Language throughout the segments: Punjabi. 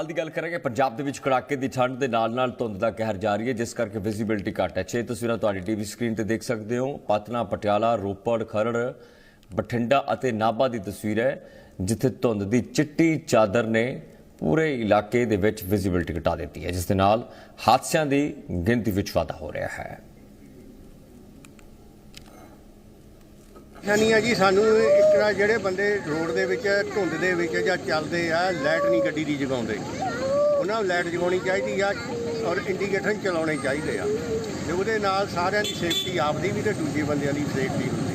ਹਾਲ ਦੀ ਗੱਲ ਕਰਾਂਗੇ, ਪੰਜਾਬ ਦੇ ਵਿੱਚ ਕੜਾਕੇ ਦੀ ਠੰਡ ਦੇ ਨਾਲ-ਨਾਲ ਧੁੰਦ ਦਾ ਕਹਿਰ ਜਾਰੀ ਹੈ, ਜਿਸ ਕਰਕੇ ਵਿਜ਼ਿਬਿਲਟੀ ਘੱਟ ਹੈ। ਛੇ ਤਸਵੀਰਾਂ ਤੁਹਾਡੀ ਟੀਵੀ ਸਕਰੀਨ ਤੇ ਦੇਖ ਸਕਦੇ ਹੋ। ਪਤਨਾ, ਪਟਿਆਲਾ, ਰੋਪੜ, ਖਰੜ, ਬਠਿੰਡਾ ਅਤੇ ਨਾਭਾ ਦੀ ਤਸਵੀਰ ਹੈ, ਜਿੱਥੇ ਧੁੰਦ ਦੀ ਚਿੱਟੀ ਚਾਦਰ ਨੇ ਪੂਰੇ ਇਲਾਕੇ ਦੇ ਵਿੱਚ ਵਿਜ਼ਿਬਿਲਟੀ ਘਟਾ ਦਿੱਤੀ ਹੈ, ਜਿਸ ਦੇ ਨਾਲ ਹਾਦਸਿਆਂ ਦੀ ਗਿਣਤੀ ਵਿੱਚ ਵਾਧਾ ਹੋ ਰਿਹਾ ਹੈ। ਪਰੇਸ਼ਾਨੀ ਆ ਜੀ ਸਾਨੂੰ ਇੱਕ ਤਾਂ ਜਿਹੜੇ ਬੰਦੇ ਰੋਡ ਦੇ ਵਿੱਚ, ਧੁੰਦ ਦੇ ਵਿੱਚ ਜਾਂ ਚੱਲਦੇ ਆ, ਲਾਈਟ ਨਹੀਂ ਗੱਡੀ ਦੀ ਜਗਾਉਂਦੇ। ਉਹਨਾਂ ਨੂੰ ਲਾਈਟ ਜਗਾਉਣੀ ਚਾਹੀਦੀ ਆ ਔਰ ਇੰਡੀਕੇਟਰ ਚਲਾਉਣੇ ਚਾਹੀਦੇ ਆ। ਤੇ ਉਹਦੇ ਨਾਲ ਸਾਰਿਆਂ ਦੀ ਸੇਫਟੀ ਆਪਦੀ ਵੀ ਤੇ ਦੂਜੇ ਬੰਦਿਆਂ ਦੀ ਸੇਫਟੀ ਹੁੰਦੀ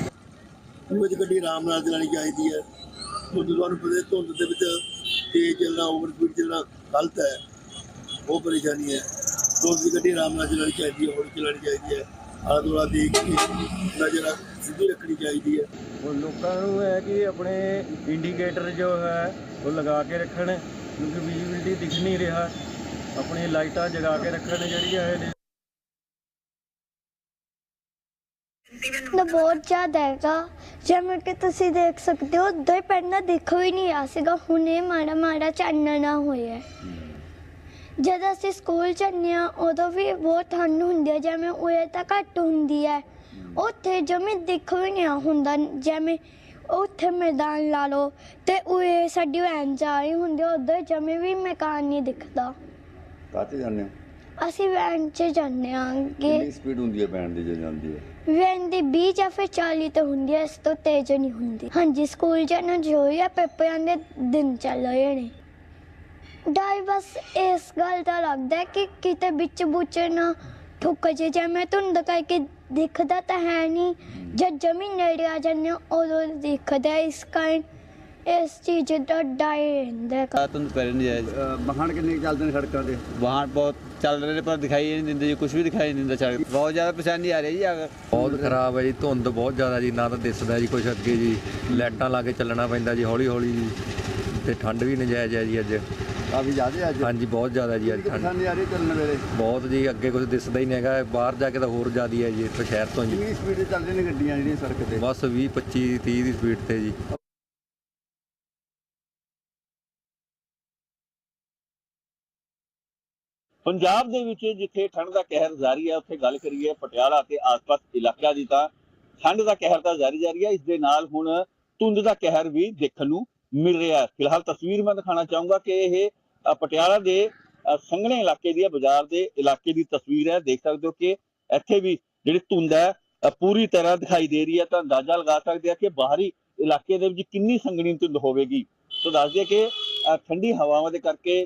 ਉਹ ਗੱਡੀ ਆਰਾਮ ਨਾਲ ਚਲਾਉਣੀ ਚਾਹੀਦੀ ਹੈ। ਉਹ ਤੁਹਾਨੂੰ ਪਤਾ ਧੁੰਦ ਦੇ ਵਿੱਚ ਤੇਜ਼ ਚੱਲਣਾ ਓਵਰ ਸਪੀਡ ਚੱਲਣਾ ਗਲਤ ਹੈ ਉਹ ਪਰੇਸ਼ਾਨੀ ਹੈ। ਧੁੰਦ ਦੀ ਗੱਡੀ ਆਰਾਮ ਨਾਲ ਚਲਾਉਣੀ ਚਾਹੀਦੀ ਹੈ ਹੌਲੀ ਚਲਾਉਣੀ ਚਾਹੀਦੀ ਹੈ। ਆਲਾ ਦੁਆਲਾ ਦੇਖ ਕੇ ਨਜ਼ਰ ਸਿੱਧੀ ਰੱਖਣੀ ਚਾਹੀਦੀ ਹੈ। ਉਹ ਲੋਕਾਂ ਨੂੰ ਹੈ ਕਿ ਆਪਣੇ ਇੰਡੀਕੇਟਰ ਜੋ ਹੈ ਉਹ ਲਗਾ ਕੇ ਰੱਖਣ ਕਿਉਂਕਿ ਵਿਜ਼ਿਬਿਲਟੀ ਦਿਖ ਨਹੀਂ ਰਿਹਾ। ਆਪਣੀ ਲਾਈਟਾਂ ਜਗਾ ਕੇ ਰੱਖਣ ਜਿਹੜੀਆਂ ਇਹ। ਨਾ ਬਹੁਤ ਜ਼ਿਆਦਾ ਹੈਗਾ। ਜਿਵੇਂ ਕਿ ਤੁਸੀਂ ਦੇਖ ਸਕਦੇ ਹੋ ਦੋ ਹੀ ਪਹਿਲਾਂ ਦਿਖ ਵੀ ਨਹੀਂ ਰਿਹਾ ਸੀਗਾ। ਹੁਣੇ ਮਾੜਾ ਮਾੜਾ ਚਾਨਣਾ ਹੋਇਆ। ਹੈ। ਜਦ ਅਸੀਂ ਸਕੂਲ ਜਾਂਦੇ ਹਾਂ ਉਦੋਂ ਵੀ ਬਹੁਤ ਠੰਡ ਹੁੰਦੀ ਹੈ ਜਿਵੇਂ ਉਰੇ ਤਾਂ ਘੱਟ ਹੁੰਦੀ ਹੈ। ਉੱਥੇ ਜਮੇ ਦਿਖ ਵੀ ਨਹੀਂ ਹੁੰਦਾ ਜਿਵੇਂ ਉੱਥੇ ਮੈਦਾਨ ਲਾ ਲਓ ਤੇ ਉਰੇ ਸਾਡੀ ਵੈਨ ਜਾ ਰਹੀ ਹੁੰਦੀ ਹੈ, ਉੱਧਰ ਜਮੇ ਵੀ ਮਕਾਨ ਨਹੀਂ ਦਿਖਦਾ। ਕਾਤੇ ਜਾਂਦੇ ਹੋ? ਅਸੀਂ ਵੈਨ 'ਚ ਜਾਂਦੇ ਕਿੰਨੀ ਸਪੀਡ ਹੁੰਦੀ ਹੈ ਬੈਂਡ ਦੀ ਜਦੋਂ ਜਾਂਦੀ ਹੈ? ਵੈਨ ਦੀ 20 ਜਾਂ ਫਿਰ 40 ਤੇ ਹੁੰਦੀ ਹੈ ਇਸ ਤੋਂ ਤੇਜ਼ ਨਹੀਂ ਹੁੰਦੀ। ਹਾਂਜੀ ਸਕੂਲ ਜਾਣਾ ਜ਼ਰੂਰੀ ਹੈ ਪੇਪਰਾਂ ਦੇ ਦਿਨ ਚੱਲ ਰਹੇ ਨੇ। ਡਰ ਬਸ ਇਸ ਗੱਲ ਦਾ ਲੱਗਦਾ ਹੈ ਕਿ ਕਿਤੇ ਵਿੱਚ ਬੁੱਚ ਨਾ ਠੁੱਕ ਜੇ। ਜਿਵੇਂ ਧੁੰਦ ਕਰਕੇ ਦਿਖਦਾ ਤਾਂ ਹੈ ਨਹੀਂ ਜਦ ਜ਼ਮੀਨ ਨੇੜੇ ਆ ਜਾਂਦੇ ਹਾਂ, ਉਦੋਂ ਦਿਖਦਾ ਹੈ। ਇਸ ਕਾਰਨ ਇਸ ਚੀਜ਼ ਦਾ ਡਰ ਰਹਿੰਦਾ ਹੈ। ਤੁੰਦ ਪੈ ਨਹੀਂ ਜਾਏ ਮਖਾਣ ਕਿੰਨੇ ਕੁ ਚੱਲਦੇ ਨੇ ਸੜਕਾਂ ਤੇ? ਵਾਹਨ ਬਹੁਤ ਚੱਲ ਰਹੇ ਨੇ ਪਰ ਦਿਖਾਈ ਨਹੀਂ ਦਿੰਦੇ ਜੀ ਕੁਝ ਵੀ ਦਿਖਾਈ ਨਹੀਂ ਦਿੰਦਾ ਸੜਕ। ਬਹੁਤ ਜ਼ਿਆਦਾ ਪਰੇਸ਼ਾਨੀ ਆ ਰਹੀ ਜੀ ਅਗਰ ਬਹੁਤ ਖਰਾਬ ਹੈ ਜੀ ਧੁੰਦ ਬਹੁਤ ਜ਼ਿਆਦਾ ਜੀ ਨਾ ਤਾਂ ਦਿਸਦਾ ਜੀ ਕੁਛ ਅੱਗੇ ਜੀ। ਲਾਈਟਾਂ ਲਾ ਕੇ ਚੱਲਣਾ ਪੈਂਦਾ ਜੀ ਹੌਲੀ ਹੌਲੀ ਜੀ। ਤੇ ਠੰਡ ਵੀ ਨਜਾਇਜ਼ ਹੈ ਜੀ ਅੱਜ। ਕਾਫੀ ਜ਼ਿਆਦਾ ਅੱਜ। ਹਾਂਜੀ ਬਹੁਤ ਜ਼ਿਆਦਾ ਜੀ ਅੱਜ ਠੰਡ। ਪਰੇਸ਼ਾਨੀ ਆ ਰਹੀ ਚੱਲਣ ਵੇਲੇ? ਬਹੁਤ ਜੀ ਅੱਗੇ ਕੁਝ ਦਿਸਦਾ ਹੀ ਨਹੀਂ ਹੈਗਾ ਬਾਹਰ ਜਾ ਕੇ ਤਾਂ ਹੋਰ ਜ਼ਿਆਦੀ ਹੈ ਜੀ ਇੱਥੇ ਸ਼ਹਿਰ ਤੋਂ ਜੀ। ਕਿੰਨੀ ਸਪੀਡ ਤੇ ਚੱਲ ਰਹੀਆਂ ਨੇ ਗੱਡੀਆਂ ਜਿਹੜੀਆਂ ਸੜਕ ਤੇ? ਬਸ 20 25 30 ਦੀ ਸਪੀਡ ਤੇ ਜੀ। ਪੰਜਾਬ ਦੇ ਵਿੱਚ ਜਿੱਥੇ ਠੰਡ ਦਾ ਕਹਿਰ ਜਾਰੀ ਹੈ ਉੱਥੇ ਗੱਲ ਕਰੀਏ ਪਟਿਆਲਾ ਤੇ ਆਸ-ਪਾਸ ਇਲਾਕਿਆਂ ਦੀ ਤਾਂ ਠੰਡ ਦਾ ਕਹਿਰ ਤਾਂ ਜਾਰੀ ਜਾਰੀ ਹੈ ਇਸ ਦੇ ਨਾਲ ਹੁਣ ਧੁੰਦ ਦਾ ਕਹਿਰ ਵੀ ਦੇਖਣ ਨੂੰ ਮਿਲ ਰਿਹਾ। ਹੈ ਫਿਲਹਾਲ ਤਸਵੀਰ ਮੈਂ ਦਿਖਾਣਾ ਚਾਹੂੰਗਾ ਕਿ ਇਹ ਪਟਿਆਲਾ ਦੇ ਸੰਘਣੇ ਇਲਾਕੇ ਦੀ ਹੈ ਬਾਜ਼ਾਰ ਦੇ ਇਲਾਕੇ ਦੀ ਤਸਵੀਰ ਹੈ। ਦੇਖ ਸਕਦੇ ਹੋ ਕਿ ਇੱਥੇ ਵੀ ਜਿਹੜੀ ਧੁੰਦ ਹੈ ਪੂਰੀ ਤਰ੍ਹਾਂ ਦਿਖਾਈ ਦੇ ਰਹੀ ਹੈ। ਤਾਂ ਅੰਦਾਜ਼ਾ ਲਗਾ ਸਕਦੇ ਆ ਕਿ ਬਾਹਰੀ ਇਲਾਕੇ ਦੇ ਵਿੱਚ ਕਿੰਨੀ ਸੰਘਣੀ ਧੁੰਦ ਹੋਵੇਗੀ। ਸੋ ਦੱਸ ਦਈਏ ਕਿ ਠੰਡੀ ਹਵਾਵਾਂ ਦੇ ਕਰਕੇ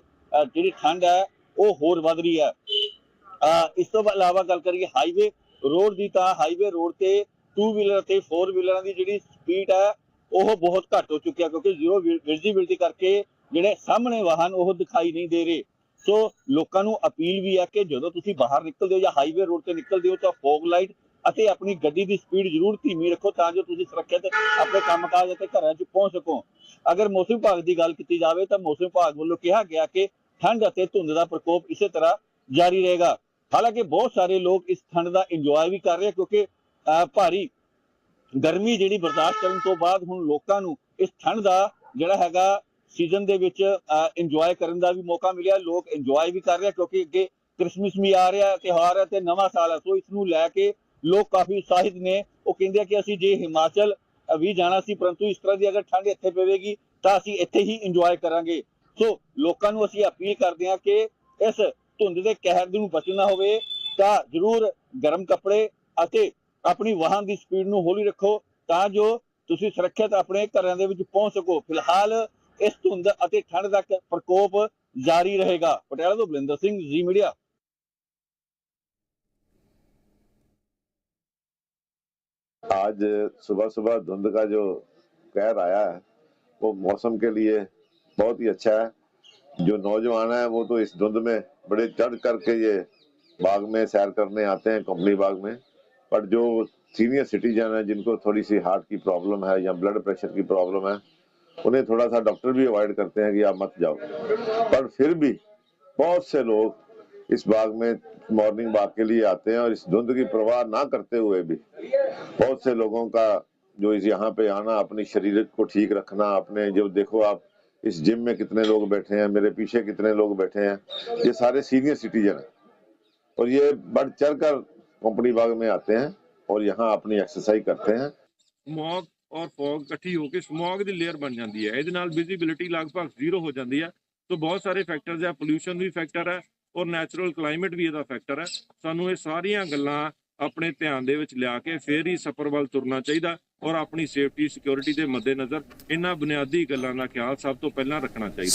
ਜਿਹੜੀ ਠੰਡ ਹੈ ਉਹ ਹੋਰ ਵੱਧ ਰਹੀ ਹੈ। ਅ, ਇਸ ਤੋਂ ਇਲਾਵਾ ਗੱਲ ਕਰੀਏ ਹਾਈਵੇ ਰੋਡ ਦੀ ਤਾਂ ਹਾਈਵੇ ਰੋਡ ਤੇ 2 ਵੀਲਰ ਤੇ 4 ਵੀਲਰਾਂ ਦੀ ਜਿਹੜੀ ਸਪੀਡ ਹੈ ਉਹ ਬਹੁਤ ਘੱਟ ਹੋ ਚੁੱਕੀ ਹੈ। ਕਿਉਂਕਿ ਜ਼ੀਰੋ ਵਿਜ਼ਿਬਿਲਟੀ ਕਰਕੇ ਜਿਹੜੇ ਸਾਹਮਣੇ ਵਾਹਨ ਉਹ ਦਿਖਾਈ ਨਹੀਂ ਦੇ ਰਹੇ। ਸੋ ਲੋਕਾਂ ਨੂੰ ਅਪੀਲ ਵੀ ਹੈ ਕਿ ਜਦੋਂ ਤੁਸੀਂ ਬਾਹਰ ਨਿਕਲਦੇ ਹੋ ਜਾਂ ਹਾਈਵੇ ਰੋਡ ਤੇ ਨਿਕਲਦੇ ਹੋ ਤਾਂ ਫੋਗ ਲਾਈਟ ਅਤੇ ਆਪਣੀ ਗੱਡੀ ਦੀ ਸਪੀਡ ਜ਼ਰੂਰ ਧੀਮੀ ਰੱਖੋ ਤਾਂ ਜੋ ਤੁਸੀਂ ਸੁਰੱਖਿਅਤ ਆਪਣੇ ਕੰਮਕਾਜ ਅਤੇ ਘਰਾਂ 'ਚ ਪਹੁੰਚ ਸਕੋ। ਅਗਰ ਮੌਸਮ ਵਿਭਾਗ ਦੀ ਗੱਲ ਕੀਤੀ ਜਾਵੇ ਤਾਂ ਮੌਸਮ ਵਿਭਾਗ ਵੱਲੋਂ ਕਿਹਾ ਗਿਆ ਕਿ ਠੰਡ ਅਤੇ ਧੁੰਦ ਦਾ ਪ੍ਰਕੋਪ ਇਸੇ ਤਰ੍ਹਾਂ ਜਾਰੀ ਰਹੇਗਾ। ਹਾਲਾਂਕਿ ਬਹੁਤ ਸਾਰੇ ਲੋਕ ਇਸ ਠੰਡ ਦਾ ਇੰਜੋਏ ਵੀ ਕਰ ਰਹੇ ਕਿਉਂਕਿ ਅਹ, ਭਾਰੀ ਗਰਮੀ ਜਿਹੜੀ ਬਰਦਾਸ਼ਤ ਕਰਨ ਤੋਂ ਬਾਅਦ ਹੁਣ ਲੋਕਾਂ ਨੂੰ ਇਸ ਠੰਡ ਦਾ ਜਿਹੜਾ ਹੈਗਾ ਸੀਜ਼ਨ ਦੇ ਵਿੱਚ ਇੰਜੋਏ ਕਰਨ ਦਾ ਵੀ ਮੌਕਾ ਮਿਲਿਆ ਲੋਕ ਇੰਜੋਏ ਵੀ ਕਰ ਰਹੇ ਕਿਉਂਕਿ ਅੱਗੇ ਕ੍ਰਿਸਮਸ ਵੀ ਆ ਰਿਹਾ ਹੈ, ਤਿਉਹਾਰ ਹੈ ਤੇ ਨਵਾਂ ਸਾਲ ਹੈ ਸੋ ਇਸ ਨੂੰ ਲੈ ਕੇ ਲੋਕ ਕਾਫੀ ਉਤਸ਼ਾਹਿਤ ਨੇ। ਉਹ ਕਹਿੰਦੇ ਆ ਕਿ ਅਸੀਂ ਜੇ ਹਿਮਾਚਲ ਵੀ ਜਾਣਾ ਸੀ ਪਰੰਤੂ ਇਸ ਤਰ੍ਹਾਂ ਦੀ ਅਗਰ ਠੰਡ ਇੱਥੇ ਪਵੇਗੀ ਤਾਂ ਅਸੀਂ ਇੱਥੇ ਹੀ ਇੰਜੋਏ ਕਰਾਂਗੇ। ਸੋ ਲੋਕਾਂ ਨੂੰ ਅਸੀਂ ਅਪੀਲ ਕਰਦੇ ਹਾਂ ਕਿ ਇਸ ਧੁੰਦ ਦੇ ਕਹਿਰ ਨੂੰ ਬਚਣਾ ਹੋਵੇ ਤਾਂ ਜ਼ਰੂਰ ਗਰਮ ਕੱਪੜੇ ਅਤੇ ਆਪਣੀ ਵਾਹਨ ਦੀ ਸਪੀਡ ਨੂੰ ਹੌਲੀ ਰੱਖੋ ਤਾਂ ਜੋ ਤੁਸੀਂ ਸੁਰੱਖਿਅਤ ਆਪਣੇ ਘਰਾਂ ਦੇ ਵਿੱਚ ਪਹੁੰਚ ਸਕੋ। ਫਿਲਹਾਲ ਇਸ ਧੁੰਦ ਅਤੇ ਠੰਡ ਦਾ ਕ- ਪ੍ਰਕੋਪ ਜਾਰੀ ਰਹੇਗਾ ਪਟਿਆਲਾ ਤੋਂ ਬਲਿੰਦਰ ਸਿੰਘ ਜੀ ਮੀਡੀਆ आज सुबह सुबह धुंध का जो कहर आया है वो मौसम के लिए बहुत ही अच्छा है जो नौजवान है वो तो इस धुंध में बड़े चढ़ करके ये बाग में सैर करने आते हैं कंपनी बाग में पर जो सीनियर सिटीजन है जिनको थोड़ी सी हार्ट की प्रॉब्लम है या ब्लड प्रेशर की प्रॉब्लम है उन्हें थोड़ा सा डॉक्टर भी अवॉइड करते हैं कि आप मत जाओ। पर फिर भी बहुत से लोग इस बाग में मॉर्निंग वॉक के लिए आते हैं और इस धुंध की परवाह ना करते हुए भी बहुत से लोगों का जो इस यहाँ पे आना, अपनी शरीर को ठीक रखना, अपने जो देखो आप इस जिम में कितने लोग बैठे हैं, मेरे पीछे कितने लोग बैठे हैं, ये सारे सीनियर सिटीजन हैं। और ये बढ़ चढ़ कर कंपनी बाग में आते हैं और यहाँ अपनी एक्सरसाइज करते हैं। मौत ਔਰ ਫੌਗ ਇਕੱਠੀ ਹੋ ਕੇ ਸਮੌਗ ਦੀ ਲੇਅਰ ਬਣ ਜਾਂਦੀ ਹੈ। ਇਹਦੇ ਨਾਲ ਵਿਜ਼ਿਬਿਲਿਟੀ ਲਗਭਗ ਜ਼ੀਰੋ ਹੋ ਜਾਂਦੀ ਹੈ। ਸੋ ਬਹੁਤ ਸਾਰੇ ਫੈਕਟਰਸ ਹੈ ਪੋਲੂਸ਼ਨ ਵੀ ਫੈਕਟਰ ਹੈ ਔਰ ਨੈਚੁਰਲ ਕਲਾਈਮੇਟ ਵੀ ਇਹਦਾ ਫੈਕਟਰ ਹੈ। ਸਾਨੂੰ ਇਹ ਸਾਰੀਆਂ ਗੱਲਾਂ ਆਪਣੇ ਧਿਆਨ ਦੇ ਵਿੱਚ ਲਿਆ ਕੇ ਫੇਰ ਹੀ ਸਫ਼ਰ ਵੱਲ ਤੁਰਨਾ ਚਾਹੀਦਾ ਔਰ ਆਪਣੀ ਸੇਫਟੀ ਸਿਕਿਉਰਿਟੀ ਦੇ ਮੱਦੇਨਜ਼ਰ ਇਹਨਾਂ ਬੁਨਿਆਦੀ ਗੱਲਾਂ ਦਾ ਖਿਆਲ ਸਭ ਤੋਂ ਪਹਿਲਾਂ ਰੱਖਣਾ ਚਾਹੀਦਾ।